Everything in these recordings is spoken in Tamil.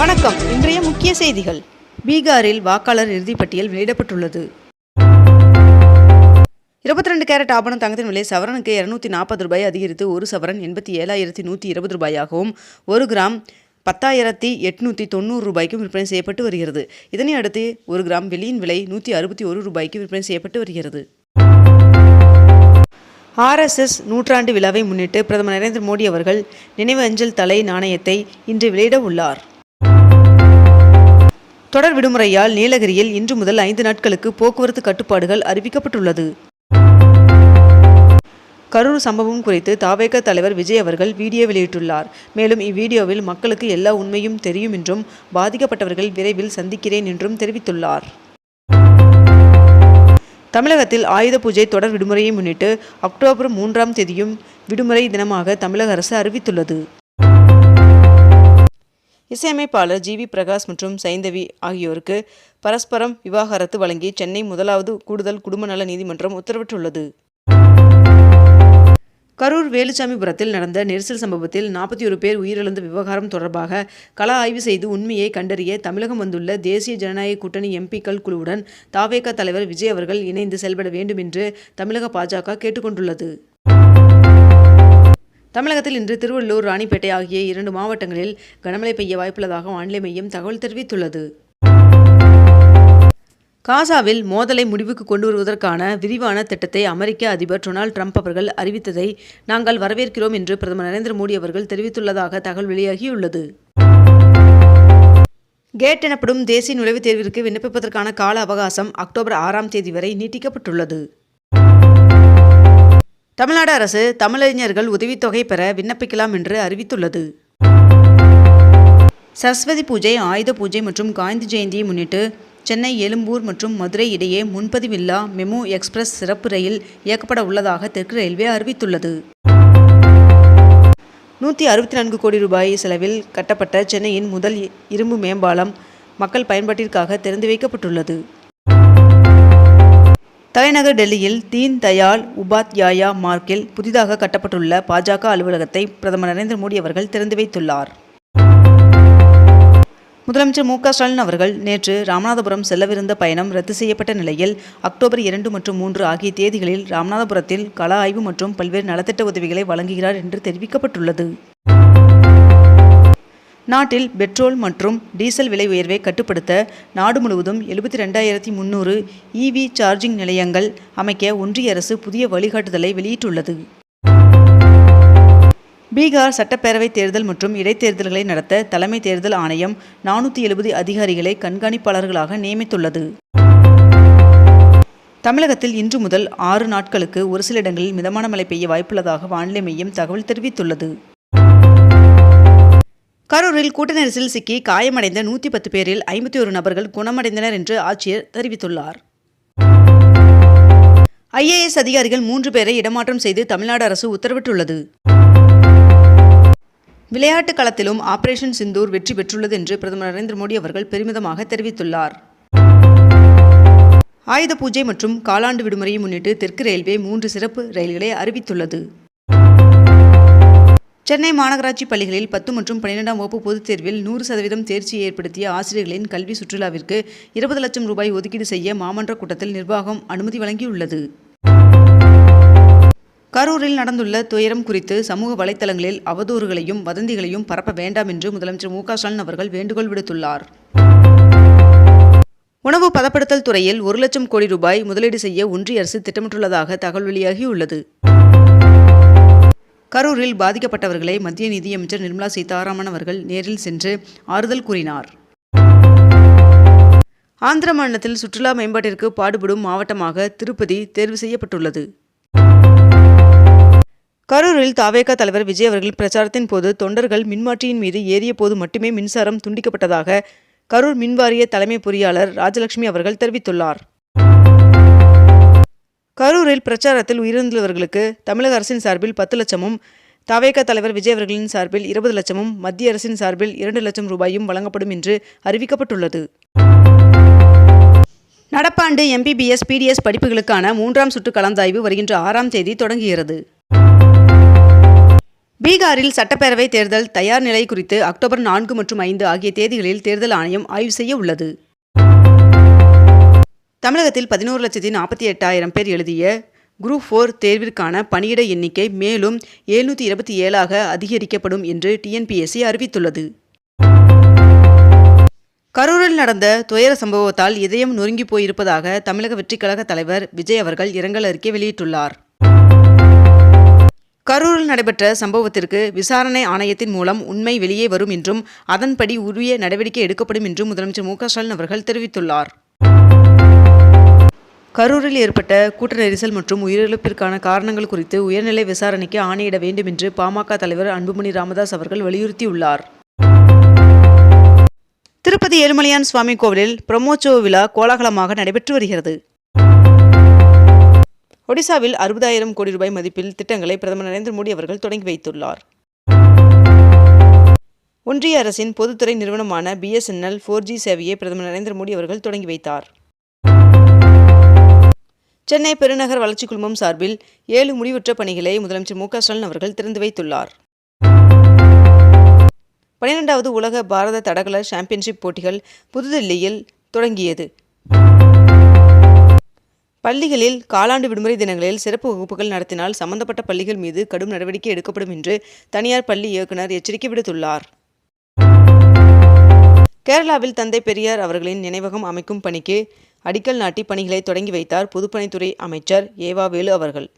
வணக்கம். இன்றைய முக்கிய செய்திகள். பீகாரில் வாக்காளர் இறுதிப்பட்டியல் வெளியிடப்பட்டுள்ளது. இருபத்தி ரெண்டு கேரட் ஆபணம் தங்கத்தின் விலை சவரனுக்கு இருநூத்தி நாற்பது ரூபாய் அதிகரித்து ஒரு சவரன் எண்பத்தி ஏழாயிரத்தி நூற்றி இருபது ரூபாயாகவும் ஒரு கிராம் பத்தாயிரத்தி எட்நூற்றி தொண்ணூறு ரூபாய்க்கும் விற்பனை செய்யப்பட்டு வருகிறது. இதனை அடுத்து ஒரு கிராம் வெள்ளியின் விலை நூற்றி அறுபத்தி ஒரு ரூபாய்க்கு விற்பனை செய்யப்பட்டு வருகிறது. ஆர்எஸ்எஸ் நூற்றாண்டு விழாவை முன்னிட்டு பிரதமர் நரேந்திர மோடி அவர்கள் நினைவு அஞ்சல் தலை நாணயத்தை இன்று வெளியிட உள்ளார். தொடர் விடுமுறையால் நீலகிரியில் இன்று முதல் ஐந்து நாட்களுக்கு போக்குவரத்து கட்டுப்பாடுகள் அறிவிக்கப்பட்டுள்ளது. கரூர் சம்பவம் குறித்து தாவேக தலைவர் விஜய் அவர்கள் வீடியோ வெளியிட்டுள்ளார். மேலும் இவ்வீடியோவில் மக்களுக்கு எல்லா உண்மையும் தெரியும் என்றும் பாதிக்கப்பட்டவர்கள் விரைவில் சந்திக்கிறேன் என்றும் தெரிவித்துள்ளார். தமிழகத்தில் ஆயுத பூஜை தொடர் விடுமுறையை முன்னிட்டு அக்டோபர் மூன்றாம் தேதியும் விடுமுறை தினமாக தமிழக அரசு அறிவித்துள்ளது. இசையமைப்பாளர் ஜி வி பிரகாஷ் மற்றும் சைந்தவி ஆகியோருக்கு பரஸ்பரம் விவாகரத்து வழங்கி சென்னை முதலாவது கூடுதல் குடும்ப நல நீதிமன்றம் உத்தரவிட்டுள்ளது. கரூர் வேலுச்சாமிபுரத்தில் நடந்த நெரிசல் சம்பவத்தில் நாற்பத்தி ஒரு பேர் உயிரிழந்த விவகாரம் தொடர்பாக கள ஆய்வு செய்து உண்மையை கண்டறிய தமிழகம் வந்துள்ள தேசிய ஜனநாயக கூட்டணி எம்பிக்கள் குழுவுடன் தாவேக தலைவர் விஜய் அவர்கள் இணைந்து செயல்பட வேண்டும் என்று தமிழக பாஜக கேட்டுக்கொண்டுள்ளது. தமிழகத்தில் இன்று திருவள்ளூர் ராணிப்பேட்டை ஆகிய இரண்டு மாவட்டங்களில் கனமழை பெய்ய வாய்ப்புள்ளதாக வானிலை மையம் தகவல் தெரிவித்துள்ளது. காசாவில் மோதலை முடிவுக்கு கொண்டு வருவதற்கான விரிவான திட்டத்தை அமெரிக்க அதிபர் டொனால்ட் ட்ரம்ப் அவர்கள் அறிவித்ததை நாங்கள் வரவேற்கிறோம் என்று பிரதமர் நரேந்திர மோடி அவர்கள் தெரிவித்துள்ளதாக தகவல் வெளியாகியுள்ளது. கேட் எனப்படும் தேசிய நுழைவுத் தேர்விற்கு விண்ணப்பிப்பதற்கான கால அவகாசம் அக்டோபர் ஆறாம் தேதி வரை நீட்டிக்கப்பட்டுள்ளது. தமிழ்நாடு அரசு தமிழறிஞர்கள் உதவித்தொகை பெற விண்ணப்பிக்கலாம் என்று அறிவித்துள்ளது. சரஸ்வதி பூஜை ஆயுத பூஜை மற்றும் காந்தி ஜெயந்தியை முன்னிட்டு சென்னை எழும்பூர் மற்றும் மதுரை இடையே முன்பதிவில்லா மெமு எக்ஸ்பிரஸ் சிறப்பு ரயில் இயக்கப்பட உள்ளதாக தெற்கு ரயில்வே அறிவித்துள்ளது. நூற்றி அறுபத்தி நான்கு கோடி ரூபாய் செலவில் கட்டப்பட்ட சென்னையின் முதல் இரும்பு மேம்பாலம் மக்கள் பயன்பாட்டிற்காக திறந்து வைக்கப்பட்டுள்ளது. தலைநகர் டெல்லியில் தீன் தயாள் உபாத்யாயா மார்க்கில் புதிதாக கட்டப்பட்டுள்ள பாஜக அலுவலகத்தை பிரதமர் நரேந்திர மோடி அவர்கள் திறந்து வைத்துள்ளார். முதலமைச்சர் மு ஸ்டாலின் அவர்கள் நேற்று ராமநாதபுரம் செல்லவிருந்த பயணம் ரத்து செய்யப்பட்ட நிலையில் அக்டோபர் இரண்டு மற்றும் மூன்று ஆகிய தேதிகளில் ராமநாதபுரத்தில் கள ஆய்வு மற்றும் பல்வேறு நலத்திட்ட உதவிகளை வழங்குகிறார் என்று தெரிவிக்கப்பட்டுள்ளது. நாட்டில் பெட்ரோல் மற்றும் டீசல் விலை உயர்வை கட்டுப்படுத்த நாடு முழுவதும் எழுபத்தி ரெண்டாயிரத்தி முந்நூறு இவி சார்ஜிங் நிலையங்கள் அமைக்க ஒன்றிய அரசு புதிய வழிகாட்டுதலை வெளியிட்டுள்ளது. பீகார் சட்டப்பேரவைத் தேர்தல் மற்றும் இடைத்தேர்தல்களை நடத்த தலைமை தேர்தல் ஆணையம் நானூற்றி எழுபது அதிகாரிகளை கண்காணிப்பாளர்களாக நியமித்துள்ளது. தமிழகத்தில் இன்று முதல் ஆறு நாட்களுக்கு ஒரு சில இடங்களில் மிதமான மழை பெய்ய வாய்ப்புள்ளதாக வானிலை மையம் தகவல் தெரிவித்துள்ளது. கரூரில் கூட்ட நெரிசலில் சிக்கி காயமடைந்த நூற்றி பத்து பேரில் ஐம்பத்தி ஒரு நபர்கள் குணமடைந்தனர் என்று ஆட்சியர் தெரிவித்துள்ளார். ஐஏஎஸ் அதிகாரிகள் மூன்று பேரை இடமாற்றம் செய்து தமிழ்நாடு அரசு உத்தரவிட்டுள்ளது. விளையாட்டு களத்திலும் ஆபரேஷன் சிந்தூர் வெற்றி பெற்றுள்ளது என்று பிரதமர் நரேந்திர மோடி அவர்கள் பெருமிதமாக தெரிவித்துள்ளார். ஆயுத பூஜை மற்றும் காலாண்டு விடுமுறையை முன்னிட்டு தெற்கு ரயில்வே மூன்று சிறப்பு ரயில்களை அறிவித்துள்ளது. சென்னை மாநகராட்சி பள்ளிகளில் பத்து மற்றும் பன்னிரெண்டாம் வகுப்பு பொதுத் தேர்வில் நூறு சதவீதம் தேர்ச்சியை ஏற்படுத்திய ஆசிரியர்களின் கல்வி சுற்றுலாவிற்கு இருபது லட்சம் ரூபாய் ஒதுக்கீடு செய்ய மாமன்ற கூட்டத்தில் நிர்வாகம் அனுமதி வழங்கியுள்ளது. கரூரில் நடந்துள்ள துயரம் குறித்து சமூக வலைத்தளங்களில் அவதூறுகளையும் வதந்திகளையும் பரப்ப வேண்டாம் என்று முதலமைச்சர் மு ஸ்டாலின் அவர்கள் வேண்டுகோள் விடுத்துள்ளார். உணவு பதப்படுத்தல் துறையில் ஒரு லட்சம் கோடி ரூபாய் முதலீடு செய்ய ஒன்றிய அரசு திட்டமிட்டுள்ளதாக தகவல் வெளியாகியுள்ளது. கரூரில் பாதிக்கப்பட்டவர்களை மத்திய நிதியமைச்சர் நிர்மலா சீதாராமன் அவர்கள் நேரில் சென்று ஆறுதல் கூறினார். ஆந்திர மாநிலத்தில் சுற்றுலா மேம்பாட்டிற்கு பாடுபடும் மாவட்டமாக திருப்பதி தேர்வு செய்யப்பட்டுள்ளது. கரூரில் தாவேகா தலைவர் விஜய் அவர்கள் பிரச்சாரத்தின் போது தொண்டர்கள் மின்மாற்றியின் மீது ஏறிய போது மட்டுமே மின்சாரம் துண்டிக்கப்பட்டதாக கரூர் மின்வாரிய தலைமை பொறியாளர் ராஜலட்சுமி அவர்கள் தெரிவித்துள்ளார். கரூரில் பிரச்சாரத்தில் உயிரிழந்தவர்களுக்கு தமிழக அரசின் சார்பில் பத்து லட்சமும் தவேக தலைவர் விஜய் அவர்களின் சார்பில் இருபது லட்சமும் மத்திய அரசின் சார்பில் இரண்டு லட்சம் ரூபாயும் வழங்கப்படும் என்று அறிவிக்கப்பட்டுள்ளது. நடப்பாண்டு எம்பிபிஎஸ் பிடிஎஸ் படிப்புகளுக்கான மூன்றாம் சுற்று கலந்தாய்வு வருகின்ற ஆறாம் தேதி தொடங்குகிறது. பீகாரில் சட்டப்பேரவை தேர்தல் தயார் நிலை குறித்து அக்டோபர் நான்கு மற்றும் ஐந்து ஆகிய தேதிகளில் தேர்தல் ஆணையம் ஆய்வு செய்ய உள்ளது. தமிழகத்தில் பதினோரு லட்சத்தி நாற்பத்தி எட்டாயிரம் பேர் எழுதிய குரூப் ஃபோர் தேர்விற்கான பணியிட எண்ணிக்கை மேலும் எழுநூற்றி இருபத்தி ஏழாக அதிகரிக்கப்படும் என்று டிஎன்பிஎஸ்சி அறிவித்துள்ளது. கரூரில் நடந்த துயர சம்பவத்தால் இதயம் நொறுங்கி போயிருப்பதாக தமிழக வெற்றிக்கழக தலைவர் விஜய் அவர்கள் இரங்கல் அறிக்கை வெளியிட்டுள்ளார். கரூரில் நடைபெற்ற சம்பவத்திற்கு விசாரணை ஆணையத்தின் மூலம் உண்மை வெளியே வரும் என்றும் அதன்படி உரிய நடவடிக்கை எடுக்கப்படும் என்றும் முதலமைச்சர் மு க ஸ்டாலின் அவர்கள் தெரிவித்துள்ளார். கரூரில் ஏற்பட்ட கூட்ட நெரிசல் மற்றும் உயிரிழப்பிற்கான காரணங்கள் குறித்து உயர்நிலை விசாரணைக்கு ஆணையிட வேண்டும் என்று பாமக தலைவர் அன்புமணி ராமதாஸ் அவர்கள் வலியுறுத்தியுள்ளார். திருப்பதி ஏழுமலையான் சுவாமி கோவிலில் பிரம்மோற்சவ விழா கோலாகலமாக நடைபெற்று வருகிறது. ஒடிசாவில் அறுபதாயிரம் கோடி ரூபாய் மதிப்பில் திட்டங்களை பிரதமர் நரேந்திர மோடி அவர்கள் தொடங்கி வைத்துள்ளார். ஒன்றிய அரசின் பொதுத்துறை நிறுவனமான பிஎஸ்என்எல் ஃபோர் ஜி சேவையை பிரதமர் நரேந்திர மோடி அவர்கள் தொடங்கி வைத்தார். சென்னை பெருநகர் வளர்ச்சிக் குழுமம் சார்பில் ஏழு முடிவுற்ற பணிகளை முதலமைச்சர் மு ஸ்டாலின் அவர்கள் திறந்து வைத்துள்ளார். பனிரெண்டாவது உலக பாரத தடகள சாம்பியன்ஷிப் போட்டிகள் புதுதில்லியில் தொடங்கியது. பள்ளிகளில் காலாண்டு விடுமுறை தினங்களில் சிறப்பு வகுப்புகள் நடத்தினால் சம்பந்தப்பட்ட பள்ளிகள் மீது கடும் நடவடிக்கை எடுக்கப்படும் என்று தனியார் பள்ளி இயக்குநர் எச்சரிக்கை விடுத்துள்ளார். கேரளாவில் தந்தை பெரியார் அவர்களின் நினைவகம் அமைக்கும் பணிக்கு அடிக்கல் நாட்டி பணிகளை தொடங்கி வைத்தார் பொதுப்பணித்துறை அமைச்சர் ஏவாவேலு அவர்கள்.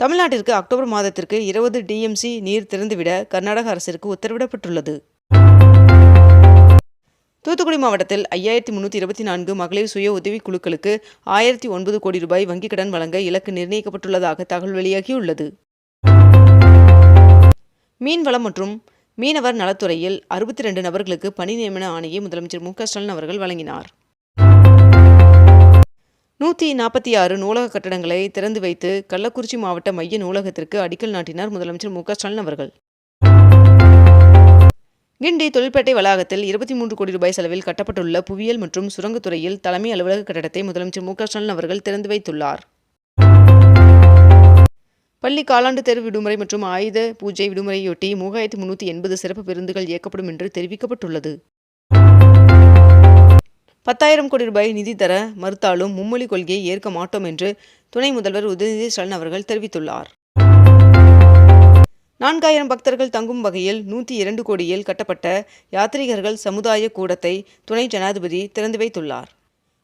தமிழ்நாட்டிற்கு அக்டோபர் மாதத்திற்கு இருபது டிஎம்சி நீர் திறந்துவிட கர்நாடக அரசிற்கு உத்தரவிடப்பட்டுள்ளது. தூத்துக்குடி மாவட்டத்தில் ஐயாயிரத்தி முன்னூற்றி இருபத்தி நான்கு மகளிர் சுய உதவிக் குழுக்களுக்கு ஆயிரத்தி ஒன்பது கோடி ரூபாய் வங்கிக் கடன் வழங்க இலக்கு நிர்ணயிக்கப்பட்டுள்ளதாக தகவல் வெளியாகியுள்ளது. மீன்வளம் மற்றும் மீனவர் நலத்துறையில் அறுபத்தி ரெண்டு நபர்களுக்கு பணி நியமன ஆணையை முதலமைச்சர் மு க ஸ்டாலின் அவர்கள் வழங்கினார். நூற்றி நாற்பத்தி ஆறு நூலக கட்டடங்களை திறந்து வைத்து கள்ளக்குறிச்சி மாவட்ட மைய நூலகத்திற்கு அடிக்கல் நாட்டினார் முதலமைச்சர் மு க ஸ்டாலின் அவர்கள். கிண்டி தொழிற்பேட்டை வளாகத்தில் இருபத்தி மூன்று கோடி ரூபாய் செலவில் கட்டப்பட்டுள்ள புவியியல் மற்றும் சுரங்கத்துறையில் தலைமை அலுவலக கட்டடத்தை முதலமைச்சர் மு க ஸ்டாலின் அவர்கள் திறந்து வைத்துள்ளார். பள்ளி காலாண்டு தேர்வு விடுமுறை மற்றும் ஆயுத பூஜை விடுமுறையொட்டி மூவாயிரத்தி முன்னூற்றி எண்பது சிறப்பு பேருந்துகள் இயக்கப்படும் என்று தெரிவிக்கப்பட்டுள்ளது. பத்தாயிரம் கோடி ரூபாய் நிதி தர மறுத்தாலும் மும்மொழி கொள்கையை ஏற்க மாட்டோம் என்று துணை முதல்வர் உதயநிதி ஸ்டாலின் அவர்கள் தெரிவித்துள்ளார். நான்காயிரம் பக்தர்கள் தங்கும் வகையில் நூற்றி இரண்டு கோடியில் கட்டப்பட்ட யாத்ரீகர்கள் சமுதாய கூடத்தை துணை ஜனாதிபதி திறந்து வைத்துள்ளார்.